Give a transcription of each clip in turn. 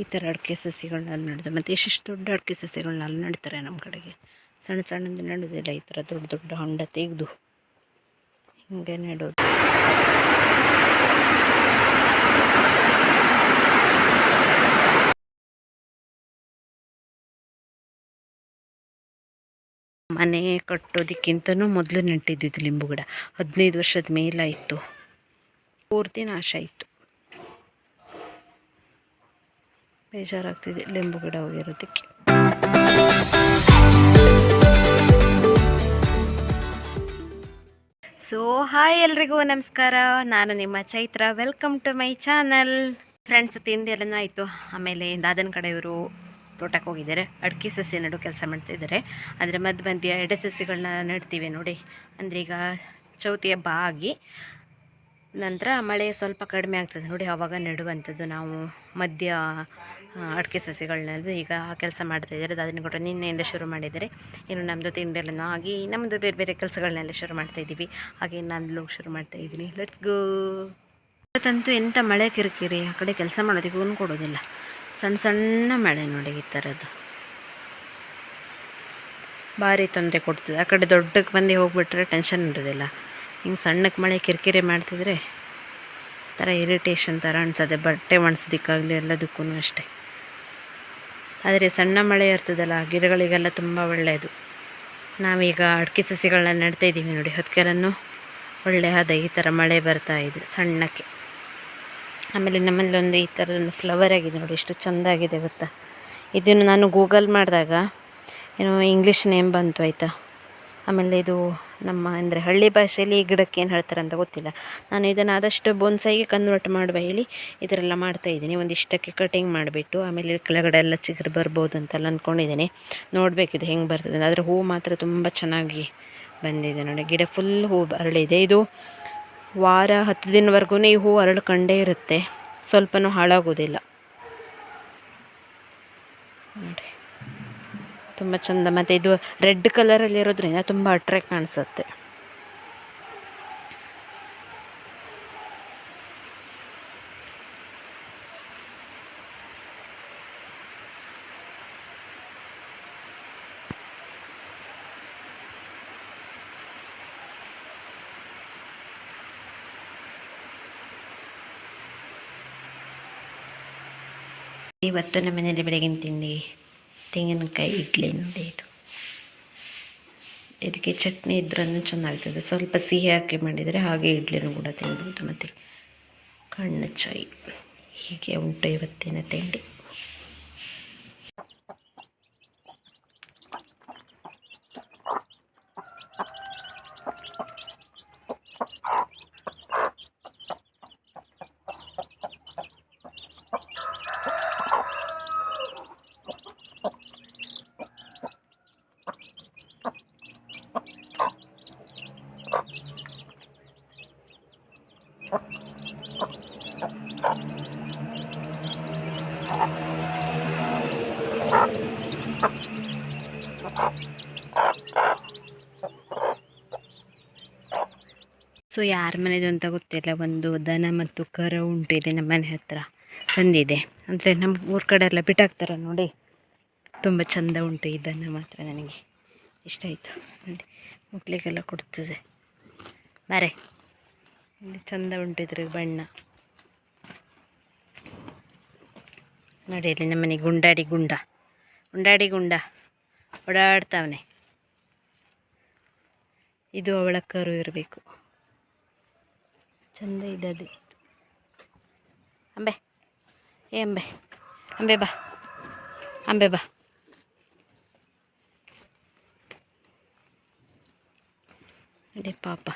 ಈ ಥರ ಅಡಿಕೆ ಸಸಿಗಳನ್ನ ನಡೆದ, ಮತ್ತು ಎಷ್ಟೆಷ್ಟು ದೊಡ್ಡ ಅಡಿಕೆ ಸಸಿಗಳನ್ನ ಅಲ್ಲಿ ನೆಡ್ತಾರೆ ನಮ್ಮ ಕಡೆಗೆ. ಸಣ್ಣ ಸಣ್ಣದು ನೆಡೋದಿಲ್ಲ, ಈ ಥರ ದೊಡ್ಡ ದೊಡ್ಡ ಹೊಂಡ ತೆಗೆದು. ಹಿಂಗೆ ನೆಡೋದು. ಮನೆ ಕಟ್ಟೋದಕ್ಕಿಂತನೂ ಮೊದಲು ನೆಟ್ಟಿದ್ದಿದ್ದು ಲಿಂಬು ಗಿಡ. ಹದಿನೈದು ವರ್ಷದ ಮೇಲಾಯಿತು. ಪೂರ್ತಿ ನಾಶ ಆಯಿತು. ಬೇಜಾರಾಗ್ತಿದೆ, ಲಿಂಬು ಗಿಡ ಹೋಗಿರೋದಕ್ಕೆ ಸೊ ಹಾಯ್ ಎಲ್ರಿಗೂ, ನಮಸ್ಕಾರ. ನಾನು ನಿಮ್ಮ Chaitra. Welcome to my channel friends ತಿಂಡಿ ಎಲ್ಲನೂ ಆಯಿತು. ಆಮೇಲೆ ದಾದನ ಕಡೆಯವರು ತೋಟಕ್ಕೆ ಹೋಗಿದ್ದಾರೆ. ಅಡಿಕೆ ಸಸಿ ನೆಡೋ ಕೆಲಸ ಮಾಡ್ತಿದ್ದಾರೆ. ಅದರ ಮದ್ದು ಬಂದಿಯ ಎಡೆ ಸಸಿಗಳನ್ನ ನೆಡ್ತೀವಿ ನೋಡಿ. ಅಂದರೆ ಈಗ ಚೌತಿ ಹಬ್ಬ ಆಗಿ ನಂತರ ಮಳೆ ಸ್ವಲ್ಪ ಕಡಿಮೆ ಆಗ್ತದೆ ನೋಡಿ. ಆವಾಗ ನೆಡುವಂಥದ್ದು ನಾವು ಮಧ್ಯ ಅಡಿಕೆ ಸಸಿಗಳನ್ನೆಲ್ಲ ಈಗ ಆ ಕೆಲಸ ಮಾಡ್ತಾಯಿದ್ದಾರೆ ಅದನ್ನು ಕೂಡ ನಿನ್ನೆಯಿಂದ ಶುರು ಮಾಡಿದ್ದಾರೆ. ಇನ್ನು ನಮ್ಮದು ತಿಂಡಿಯಲ್ಲೂ ಆಗಿ ನಮ್ಮದು ಬೇರೆ ಬೇರೆ ಕೆಲಸಗಳನ್ನೆಲ್ಲ ಶುರು ಮಾಡ್ತಾ ಇದ್ದೀವಿ ಹಾಗೆ ನಾನು ಶುರು ಮಾಡ್ತಾ ಇದ್ದೀನಿ ಲೆಟ್ಸ್ ಗೋ ಇವತ್ತಂತೂ ಎಂಥ ಮಳೆ ಕಿರಿಕಿರಿ? ಆ ಕಡೆ ಕೆಲಸ ಮಾಡೋದಕ್ಕೆ ಒಂದು ಕೊಡೋದಿಲ್ಲ. ಸಣ್ಣ ಸಣ್ಣ ಮಳೆ ನೋಡಿ ಈ ಥರದ್ದು ಭಾರಿ ತೊಂದರೆ ಕೊಡ್ತದೆ. ಆ ಕಡೆ ದೊಡ್ಡಕ್ಕೆ ಬಂದು ಹೋಗ್ಬಿಟ್ರೆ ಟೆನ್ಷನ್ ಇರೋದಿಲ್ಲ. ಹಿಂಗೆ ಸಣ್ಣಕ್ಕೆ ಮಳೆ ಕಿರಿಕಿರಿ ಮಾಡ್ತಿದ್ರೆ ಥರ ಇರಿಟೇಷನ್ ಥರ ಅನ್ಸದೆ ಬಟ್ಟೆ ಒಣಸೋದಕ್ಕಾಗಲಿ ಎಲ್ಲದಕ್ಕೂ ಅಷ್ಟೇ. ಆದರೆ ಸಣ್ಣ ಮಳೆ ಇರ್ತದಲ್ಲ ಗಿಡಗಳಿಗೆಲ್ಲ ತುಂಬ ಒಳ್ಳೆಯದು. ನಾವೀಗ ಅಡಿಕೆ ಸಸಿಗಳನ್ನ ನೆಡ್ತಾ ಇದ್ದೀವಿ ನೋಡಿ ಹೊತ್ತಿಗೆಲ್ಲೂ ಒಳ್ಳೆ ಆದ ಈ ಥರ ಮಳೆ ಬರ್ತಾ ಇದೆ ಸಣ್ಣಕ್ಕೆ. ಆಮೇಲೆ ನಮ್ಮಲ್ಲಿ ಒಂದು ಈ ಥರದೊಂದು ಫ್ಲವರ್ ಆಗಿದೆ ನೋಡಿ, ಎಷ್ಟು ಚೆಂದ ಆಗಿದೆ ಗೊತ್ತಾ? ಇದನ್ನು ನಾನು ಗೂಗಲ್ ಮಾಡಿದಾಗ ಏನೋ ಇಂಗ್ಲೀಷ್ ನೇಮ್ ಬಂತು, ಆಯಿತಾ? ಆಮೇಲೆ ಇದು ನಮ್ಮ ಅಂದರೆ ಹಳ್ಳಿ ಭಾಷೆಯಲ್ಲಿ ಈ ಗಿಡಕ್ಕೆ ಏನು ಹೇಳ್ತಾರೆ ಅಂತ ಗೊತ್ತಿಲ್ಲ. ನಾನು ಇದನ್ನು ಆದಷ್ಟು ಬೊನ್ಸೈಗೆ ಕನ್ವರ್ಟ್ ಮಾಡುವ ಹೇಳಿ ಇದರೆಲ್ಲ ಮಾಡ್ತಾ ಇದ್ದೀನಿ. ಒಂದಿಷ್ಟಕ್ಕೆ ಕಟಿಂಗ್ ಮಾಡಿಬಿಟ್ಟು ಆಮೇಲೆ ಕೆಳಗಡೆ ಎಲ್ಲ ಚಿಗುರು ಬರ್ಬೋದು ಅಂತೆಲ್ಲ ಅಂದ್ಕೊಂಡಿದ್ದೀನಿ ನೋಡಬೇಕಿದು ಹೆಂಗೆ ಬರ್ತದೆ ಆದರೆ ಹೂವು ಮಾತ್ರ ತುಂಬ ಚೆನ್ನಾಗಿ ಬಂದಿದೆ ನೋಡಿ. ಗಿಡ ಫುಲ್ ಹೂ ಅರಳಿದೆ. ಇದು ವಾರ ಹತ್ತು ದಿನವರೆಗೂ ಈ ಹೂ ಅರಳ್ಕೊಂಡೇ ಇರುತ್ತೆ. ಸ್ವಲ್ಪನೂ ಹಾಳಾಗೋದಿಲ್ಲ. ನೋಡಿ. ತುಂಬ ಚಂದ. ಮತ್ತು ಇದು ರೆಡ್ ಕಲರಲ್ಲಿ ಇರೋದ್ರಿಂದ ತುಂಬ ಅಟ್ರ್ಯಾಕ್ಟ್ ಕಾಣಿಸುತ್ತೆ. ಇವತ್ತು ನಮ್ಮ ಮನೇಲಿ ಬೆಳಗಿನ ತಿಂಡಿ ತೆಂಗಿನಕಾಯಿ, ಇಡ್ಲಿ ನೋಡಿ ಇದು. ಇದಕ್ಕೆ ಚಟ್ನಿ ಇದ್ರೂ ಚೆನ್ನಾಗ್ತದೆ ಸ್ವಲ್ಪ ಸಿಹಿ ಹಾಕಿ ಮಾಡಿದರೆ ಹಾಗೆ ಇಡ್ಲಿನೂ ಕೂಡ ತಿನ್ಬೋದು ಮತ್ತು ಕಣ್ಣು ಚಾಯಿ. ಹೀಗೆ ಉಂಟು ಇವತ್ತಿನ ತಿಂಡಿ. ಸೊ ಯಾರ ಮನೇದು ಅಂತ ಗೊತ್ತಿಲ್ಲ. ಒಂದು ದನ ಮತ್ತು ಕರ ಉಂಟಿದೆ ನಮ್ಮ ಮನೆ ಹತ್ರ. ಬಂದಿದೆ ಅಂದರೆ ನಮ್ಮ ಊರ ಕಡೆ ಎಲ್ಲ ಬಿಟ್ಟಾಕ್ತಾರೆ ನೋಡಿ. ತುಂಬ ಚೆಂದ ಉಂಟು ಈ ದನ ಮಾತ್ರ ನನಗೆ. ಇಷ್ಟ ಆಯಿತು. ನೋಡಿ ಮಕ್ಕಳಿಗೆಲ್ಲ ಕೊಡ್ತದೆ. ಬರೇ ಇಲ್ಲಿ ಚೆಂದ ಉಂಟು ಬಣ್ಣ. ನೋಡಿ, ಇಲ್ಲಿ ನಮ್ಮನೆ ಗುಂಡಾಡಿ ಗುಂಡ. ಗುಂಡಾಡಿ ಗುಂಡ. ಓಡಾಡ್ತಾವನೆ. ಇದು ಅವಳ ಕರು ಇರಬೇಕು. ಚಂದ ಇದೆ ಅದು. ಅಂಬೆ ಏ ಅಂಬೆ ಅಂಬೆ ಬಾ ಅಂಬೆ ಬಾ. ಅದೇ ಪಾಪ.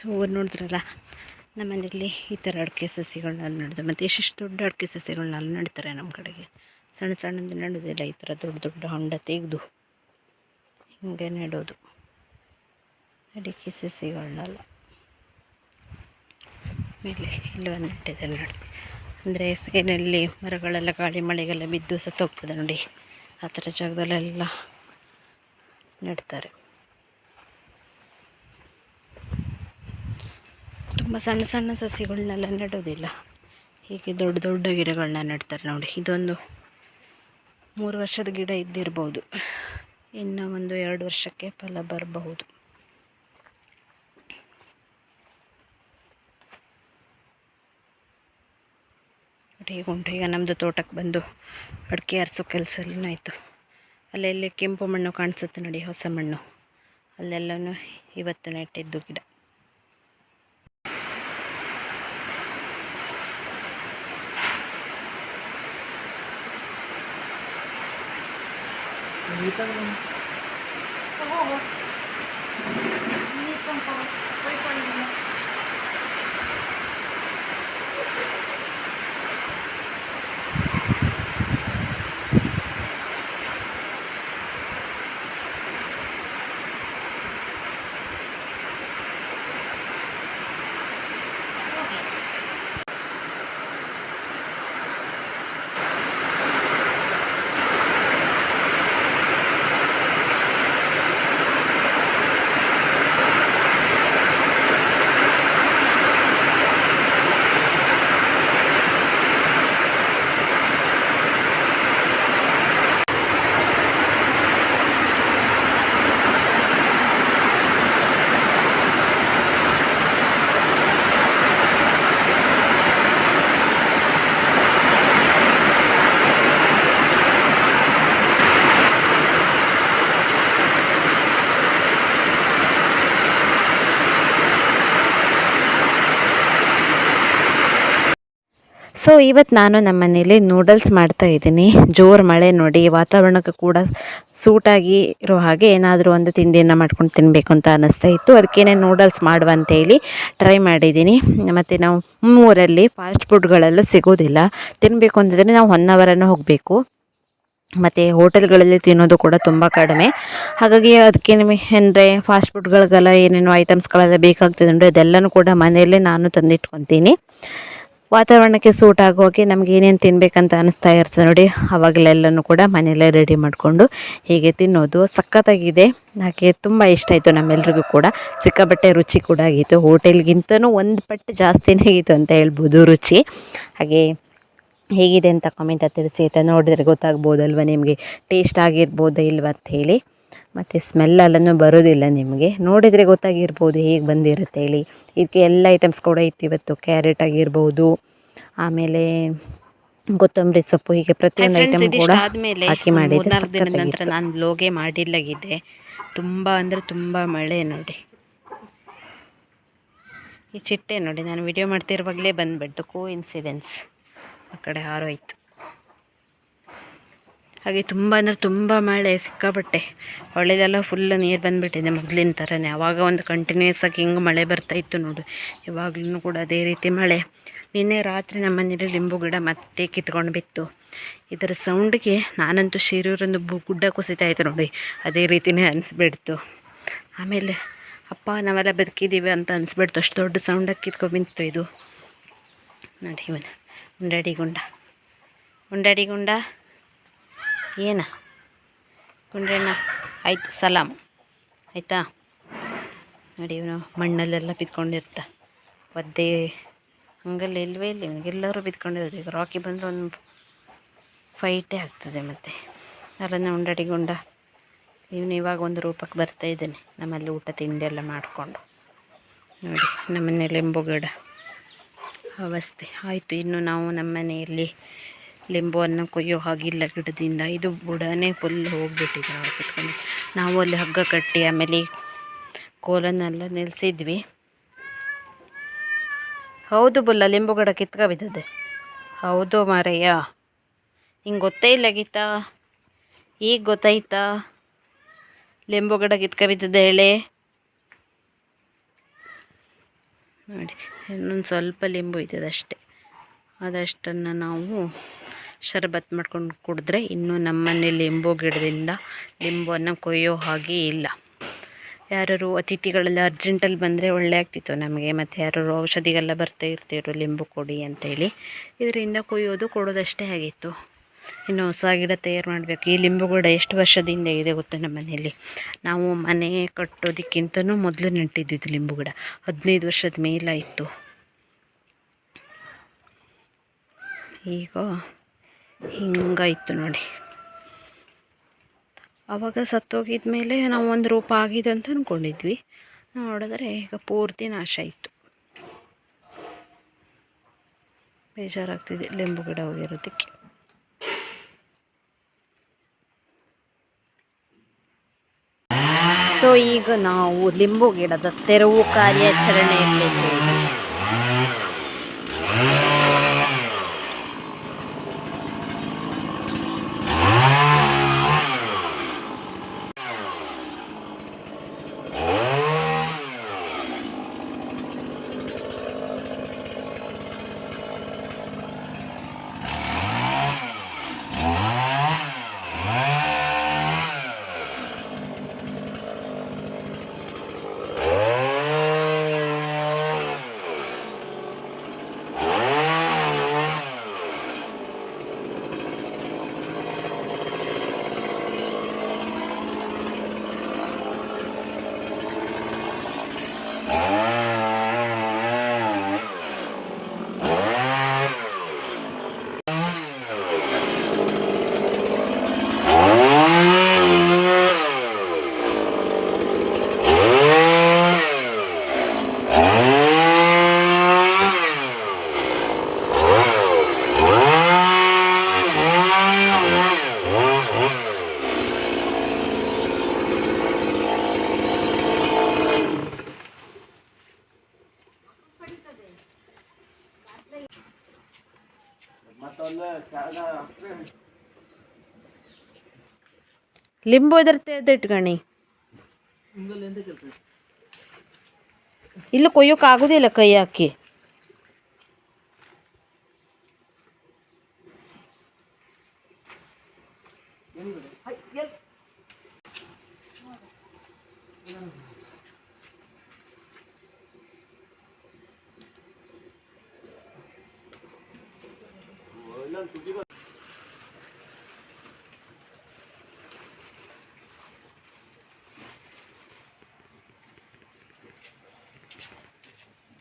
ಸೊ ನೋಡಿದ್ರಲ್ಲ ನಮ್ಮ ಮನೆಯಲ್ಲಿ ಈ ಥರ ಅಡಿಕೆ ಸಸಿಗಳನ್ನ ನೆಡೋದು, ಮತ್ತು ಎಷ್ಟೆಷ್ಟು ದೊಡ್ಡ ಅಡಿಕೆ ಸಸಿಗಳನ್ನ ನೆಡ್ತಾರೆ ನಮ್ಮ ಕಡೆಗೆ. ಸಣ್ಣ ಸಣ್ಣದು ನೆಡೋದಿಲ್ಲ, ಈ ಥರ ದೊಡ್ಡ ದೊಡ್ಡ ಹೊಂಡ ತೆಗೆದು ಹಿಂಗೆ ನೆಡೋದು. ಅಡಿಕೆ ಸಸಿಗಳನ್ನೆಲ್ಲ ಮೇಲೆ ಇಲ್ಲಿ ಒಂದು ನೆಟ್ಟಿದೆ ನೋಡಿ. ಅಂದರೆ ಏನಲ್ಲಿ ಮರಗಳೆಲ್ಲ ಗಾಳಿ, ಮಳೆಗೆಲ್ಲ ಬಿದ್ದು ಸತ್ತೋಗ್ತದೆ ನೋಡಿ. ಆ ಥರ ಜಾಗದಲ್ಲೆಲ್ಲ ನೆಡ್ತಾರೆ. ತುಂಬ ಸಣ್ಣ ಸಣ್ಣ ಸಸಿಗಳನ್ನೆಲ್ಲ ನೆಡೋದಿಲ್ಲ. ಹೀಗೆ ದೊಡ್ಡ ದೊಡ್ಡ ಗಿಡಗಳನ್ನ ನೆಡ್ತಾರೆ ನೋಡಿ. ಇದೊಂದು ಮೂರು ವರ್ಷದ ಗಿಡ ಇದ್ದಿರ್ಬೋದು. ಇನ್ನು ಒಂದು ಎರಡು ವರ್ಷಕ್ಕೆ ಫಲ ಬರಬಹುದು. ಉಂಟು. ಈಗ ನಮ್ಮದು ತೋಟಕ್ಕೆ ಬಂದು ಅಡಿಕೆ ಅರಸು ಕೆಲಸ ಆಯಿತು. ಅಲ್ಲೆಲ್ಲಿ ಕೆಂಪು ಮಣ್ಣು ಕಾಣಿಸುತ್ತೆ ನೋಡಿ, ಹೊಸ ಮಣ್ಣು. ಅಲ್ಲೆಲ್ಲನೂ ಇವತ್ತು ನೆಟ್ಟಿದ್ದು ಗಿಡ. Dito naman. Ako ba? So ಇವತ್ತು ನಾನು ನಮ್ಮ ಮನೇಲಿ ನೂಡಲ್ಸ್ ಮಾಡ್ತಾ ಇದ್ದೀನಿ. ಜೋರು ಮಳೆ ನೋಡಿ, ವಾತಾವರಣಕ್ಕೆ ಕೂಡ ಸೂಟಾಗಿ ಇರೋ ಹಾಗೆ ಏನಾದರೂ ಒಂದು ತಿಂಡಿಯನ್ನು ಮಾಡ್ಕೊಂಡು ತಿನ್ನಬೇಕು ಅಂತ ಅನ್ನಿಸ್ತಾ ಇತ್ತು. ಅದಕ್ಕೇನೆ ನೂಡಲ್ಸ್ ಮಾಡುವ ಅಂತೇಳಿ ಟ್ರೈ ಮಾಡಿದ್ದೀನಿ. ಮತ್ತು ನಾವು ಮೂರಲ್ಲಿ ಫಾಸ್ಟ್ ಫುಡ್ಗಳೆಲ್ಲ ಸಿಗೋದಿಲ್ಲ. ತಿನ್ನಬೇಕು ಅಂತಂದರೆ ನಾವು ಒನ್ ಅವರನ್ನು ಹೋಗಬೇಕು. ಮತ್ತು ಹೋಟೆಲ್ಗಳಲ್ಲಿ ತಿನ್ನೋದು ಕೂಡ ತುಂಬ ಕಡಿಮೆ. ಹಾಗಾಗಿ ಅದಕ್ಕೆ ನಿಮಗೆ ಅಂದರೆ ಫಾಸ್ಟ್ ಫುಡ್ಗಳಿಗೆಲ್ಲ ಏನೇನು ಐಟಮ್ಸ್ಗಳೆಲ್ಲ ಬೇಕಾಗ್ತದೆ ಅಂದರೆ ಅದೆಲ್ಲನೂ ಕೂಡ ಮನೆಯಲ್ಲೇ ನಾನು ತಂದಿಟ್ಕೊತೀನಿ. ವಾತಾವರಣಕ್ಕೆ ಸೂಟ್ ಆಗೋಕೆ ನಮ್ಗೆ ಏನೇನು ತಿನ್ಬೇಕಂತ ಅನಿಸ್ತಾ ಇರ್ತದೆ ನೋಡಿ. ಅವಾಗಲೆಲ್ಲನೂ ಕೂಡ ಮನೆಯಲ್ಲೇ ರೆಡಿ ಮಾಡಿಕೊಂಡು ಹೀಗೆ ತಿನ್ನೋದು ಸಖತ್ತಾಗಿದೆ. ಹಾಗೆ ತುಂಬ ಇಷ್ಟ ಆಯಿತು ನಮ್ಮೆಲ್ರಿಗೂ ಕೂಡ. ಸಿಕ್ಕಾಬಟ್ಟೆ ರುಚಿ ಕೂಡ ಆಗಿತ್ತು. ಹೋಟೆಲ್ಗಿಂತನೂ ಒಂದು ಪಟ್ಟು ಜಾಸ್ತಿನೇ ಆಗಿತ್ತು ಅಂತ ಹೇಳ್ಬೋದು ರುಚಿ. ಹಾಗೆ ಹೇಗಿದೆ ಅಂತ ಕಮೆಂಟ ತಿಳಿಸಿ ಅಂತ ನೋಡಿದ್ರೆ ಗೊತ್ತಾಗ್ಬೋದಲ್ವ ನಿಮಗೆ? ಟೇಸ್ಟ್ ಆಗಿರ್ಬೋದಾ ಇಲ್ವಾ ಅಂತ ಹೇಳಿ. ಮತ್ತು ಸ್ಮೆಲ್ಲಲ್ಲೂ ಬರೋದಿಲ್ಲ ನಿಮಗೆ. ನೋಡಿದರೆ ಗೊತ್ತಾಗಿರ್ಬೋದು ಹೇಗೆ ಬಂದಿರುತ್ತೆ ಹೇಳಿ. ಇದಕ್ಕೆ ಎಲ್ಲ ಐಟಮ್ಸ್ ಕೂಡ ಇತ್ತು ಇವತ್ತು. ಕ್ಯಾರೆಟ್ ಆಗಿರ್ಬೋದು ಆಮೇಲೆ ಕೊತ್ತಂಬರಿ ಸೊಪ್ಪು ಹೀಗೆ ಪ್ರತಿಯೊಂದು ಐಟಮ್ ಕೂಡ ಹಾಕಿ ಮಾಡಿದ್ದೆ ದಿನದ ನಂತರ ನಾನು ಬ್ಲೋಗೆ ಮಾಡಿಲ್ಲಾಗಿದ್ದೆ ತುಂಬ ಅಂದರೆ ತುಂಬ ಮಳೆ ನೋಡಿ. ಈ ಚಿಟ್ಟೆ ನೋಡಿ ನಾನು ವಿಡಿಯೋ ಮಾಡ್ತಿರುವಾಗಲೇ ಬಂದುಬಿಟ್ಟು ಕೋ ಇನ್ಸಿಡೆನ್ಸ್ ಆ ಕಡೆ ಹಾರೋಯ್ತು. ಹಾಗೆ ತುಂಬ ಅಂದರೆ ತುಂಬ ಮಳೆ, ಸಿಕ್ಕಾಪಟ್ಟೆ. ಹೊಳೆದೆಲ್ಲ ಫುಲ್ ನೀರು ಬಂದುಬಿಟ್ಟಿದೆ ಮೊದಲಿನ ಥರನೇ ಆವಾಗ ಒಂದು ಕಂಟಿನ್ಯೂಸ್ ಆಗಿ ಹಿಂಗೆ ಮಳೆ ಬರ್ತಾಯಿತ್ತು ನೋಡು. ಇವಾಗಲೂ ಕೂಡ ಅದೇ ರೀತಿ ಮಳೆ. ನಿನ್ನೆ ರಾತ್ರಿ ನಮ್ಮ ಮನೇಲಿ ಲಿಂಬು ಗಿಡ ಮತ್ತೆ ಕಿತ್ಕೊಂಡು ಬಿತ್ತು. ಇದರ ಸೌಂಡ್ಗೆ ನಾನಂತೂ ಶಿರೂರೊಂದು ಬು ಗುಡ್ಡ ಕುಸಿತಾಯಿತ್ತು ನೋಡಿ. ಅದೇ ರೀತಿಯೇ ಅನಿಸ್ಬಿಡ್ತು. ಆಮೇಲೆ, ಅಪ್ಪ, ನಾವೆಲ್ಲ ಬದುಕಿದ್ದೀವಿ ಅಂತ ಅನಿಸ್ಬಿಡ್ತು. ಅಷ್ಟು ದೊಡ್ಡ ಸೌಂಡಾಗಿ ಕಿತ್ಕೊಂಡ್ಬಿತ್ತು ಇದು. ನೋಡಿ ಇವನು. ಉಂಡಾಡಿ ಗುಂಡ. ಏನ? ಕುಂಡ್ರಣ್ಣ, ಆಯ್ತು, ಸಲಾಮ್. ಆಯಿತಾ? ನೋಡಿ, ಇವನು ಮಣ್ಣಲ್ಲೆಲ್ಲ ಬಿದ್ಕೊಂಡಿರ್ತ. ಒದ್ದೆ ಹಂಗಲ್ಲ ಇಲ್ವೇ ಇಲ್ಲ ಇವನಿಗೆಲ್ಲರೂ ಬಿದ್ಕೊಂಡಿರೋದು. ಈಗ ರಾಕಿ ಬಂದರೆ ಒಂದು ಫೈಟೇ ಆಗ್ತದೆ ಮತ್ತು. ಅದನ್ನು ಉಂಡಡಿಗೊಂಡ ಇವನು ಇವಾಗ ಒಂದು ರೂಪಕ್ಕೆ ಬರ್ತಾ ಇದ್ದೇನೆ. ನಮ್ಮಲ್ಲಿ ಊಟ, ತಿಂಡಿ ಎಲ್ಲ ಮಾಡಿಕೊಂಡು. ನೋಡಿ ನಮ್ಮನೆ ಎಂಬುಗಡ. ಗಿಡ ಅವಸ್ಥೆ. ಆಯಿತು, ಇನ್ನು ನಾವು ನಮ್ಮ ಮನೆಯಲ್ಲಿ ಲಿಂಬುವನ್ನು ಕೊಯ್ಯೋ ಹಾಗಿಲ್ಲ ಗಿಡದಿಂದ. ಇದು ಬುಡನೇ ಫುಲ್ ಹೋಗಿಬಿಟ್ಟಿದೆ ಅವ್ರು ಕುತ್ಕೊಂಡು. ನಾವು ಅಲ್ಲಿ ಹಗ್ಗ ಕಟ್ಟಿ ಆಮೇಲೆ ಕೋಲನ್ನೆಲ್ಲ ನಿಲ್ಲಿಸಿದ್ವಿ ಹೌದು ಬುಲ್ಲ, ಲಿಂಬು ಗಿಡ ಕಿತ್ಕ ಬಿದ್ದದೆ ಹೌದು ಮಾರಯ್ಯ. ಹಿಂಗೆ ಗೊತ್ತೇ ಇಲ್ಲ ಗೀತಾ. ಈಗ ಗೊತ್ತಾಯ್ತಾ? ಲಿಂಬು ಗಿಡ ಕಿತ್ಕ ಬಿದ್ದದೆ ಹೇಳಿ. ನೋಡಿ, ಇನ್ನೊಂದು ಸ್ವಲ್ಪ ಲಿಂಬು ಇದ್ದದಷ್ಟೇ. ಅದಷ್ಟನ್ನು ನಾವು ಶರಬತ್ ಮಾಡ್ಕೊಂಡು ಕುಡಿದ್ರೆ ಇನ್ನೂ ನಮ್ಮನೆ ಲಿಂಬು ಗಿಡದಿಂದ ಲಿಂಬುವನ್ನು ಕೊಯ್ಯೋ ಹಾಗೆ ಇಲ್ಲ. ಯಾರು ಅತಿಥಿಗಳೆಲ್ಲ ಅರ್ಜೆಂಟಲ್ಲಿ ಬಂದರೆ ಒಳ್ಳೆ ಆಗ್ತಿತ್ತು ನಮಗೆ. ಮತ್ತು ಯಾರು ಔಷಧಿಗೆಲ್ಲ ಬರ್ತಾ ಇರ್ತಿದ್ರು, ಲಿಂಬು ಕೊಡಿ ಅಂತೇಳಿ. ಇದರಿಂದ ಕೊಯ್ಯೋದು, ಕೊಡೋದಷ್ಟೇ ಆಗಿತ್ತು. ಇನ್ನು ಹೊಸ ಗಿಡ ತಯಾರು ಮಾಡಬೇಕು. ಈ ಲಿಂಬು ಗಿಡ ಎಷ್ಟು ವರ್ಷದಿಂದ ಇದೆ ಗೊತ್ತಾ ನಮ್ಮ ಮನೆಯಲ್ಲಿ? ನಾವು ಮನೆ ಕಟ್ಟೋದಕ್ಕಿಂತನೂ ಮೊದಲು ನೆಟ್ಟಿದ್ದಿದ್ದು ಲಿಂಬು ಗಿಡ. ಹದಿನೈದು ವರ್ಷದ ಮೇಲಾಯಿತು. ಈಗ ಹಿಂಗಾಯಿತು ನೋಡಿ. ಆವಾಗ ಸತ್ತೋಗಿದ ಮೇಲೆ ನಾವು ಒಂದು ರೂಪ ಆಗಿದೆ ಅಂತ ಅಂದ್ಕೊಂಡಿದ್ವಿ ನೋಡಿದ್ರೆ ಈಗ ಪೂರ್ತಿ ನಾಶ ಆಯಿತು. ಬೇಜಾರಾಗ್ತಿದೆ ಲಿಂಬು ಗಿಡ ಹೋಗಿರೋದಕ್ಕೆ. ಸೊ ಈಗ ನಾವು ಲಿಂಬು ಗಿಡದ ತೆರವು ಕಾರ್ಯಾಚರಣೆಯಲ್ಲಿದ್ದೇವೆ ಲಿಂಬು ಎದರ್ತೆ ತೆಗೆದಿಟ್ಕಣಿ ಇಲ್ಲ ಕೊಯ್ಯೋಕ್ಕಾಗೋದಿಲ್ಲ ಕೈ ಹಾಕಿ.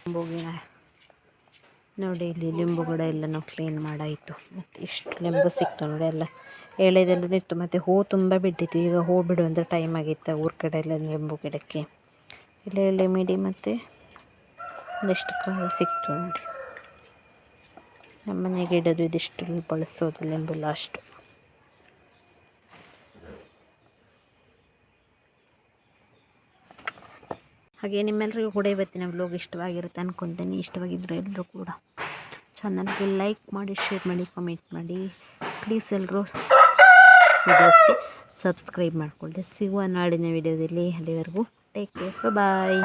ಲಿಂಬು ಗಿಡ ನೋಡಿ, ಇಲ್ಲಿ ಲಿಂಬು ಗಿಡ ಎಲ್ಲ ನಾವು ಕ್ಲೀನ್ ಮಾಡಾಯಿತು. ಮತ್ತು ಇಷ್ಟು ಲಿಂಬು ಸಿಕ್ತು ನೋಡಿ ಎಲ್ಲ. ಎಳೆದೆಲ್ಲ ನಿಂತು ಮತ್ತು ಹೂ ತುಂಬ ಬಿಟ್ಟಿತ್ತು. ಈಗ ಹೂ ಬಿಡುವಂಥ ಟೈಮ್ ಆಗಿತ್ತು ಊರ ಕಡೆ ಎಲ್ಲ ಲಿಂಬು ಗಿಡಕ್ಕೆ. ಇಲ್ಲಿ ಎಳೆ ಮಿಡಿ ಮತ್ತು ಒಂದಿಷ್ಟು ಕಾಯಿ ಸಿಕ್ತು ನೋಡಿ. ನಮ್ಮನೆ ಗಿಡದು ಇದಿಷ್ಟು ಬಳಸೋದು ಲಿಂಬು ಲಾಸ್ಟು ಹಾಗೆ ನಿಮ್ಮೆಲ್ಲರಿಗೂ ಕೂಡ ಇವತ್ತಿನ ವ್ಲೋಗ್ ಇಷ್ಟವಾಗಿರುತ್ತೆ ಅಂದ್ಕೊತೀನಿ ಇಷ್ಟವಾಗಿದ್ದರೆ ಎಲ್ಲರೂ ಕೂಡ ಚಾನಲ್ಗೆ ಲೈಕ್ ಮಾಡಿ ಶೇರ್ ಮಾಡಿ ಕಮೆಂಟ್ ಮಾಡಿ. ಪ್ಲೀಸ್ ಎಲ್ಲರೂ ವಿಡಿಯೋಸ್ಗೆ ಸಬ್ಸ್ಕ್ರೈಬ್ ಮಾಡಿಕೊಳ್ಳಿ. ಸಿಗುವ ನಾಡಿನ ವಿಡಿಯೋದಲ್ಲಿ ಅಲ್ಲಿವರೆಗೂ ಟೇಕ್ ಕೇರ್ ಬಾಯ್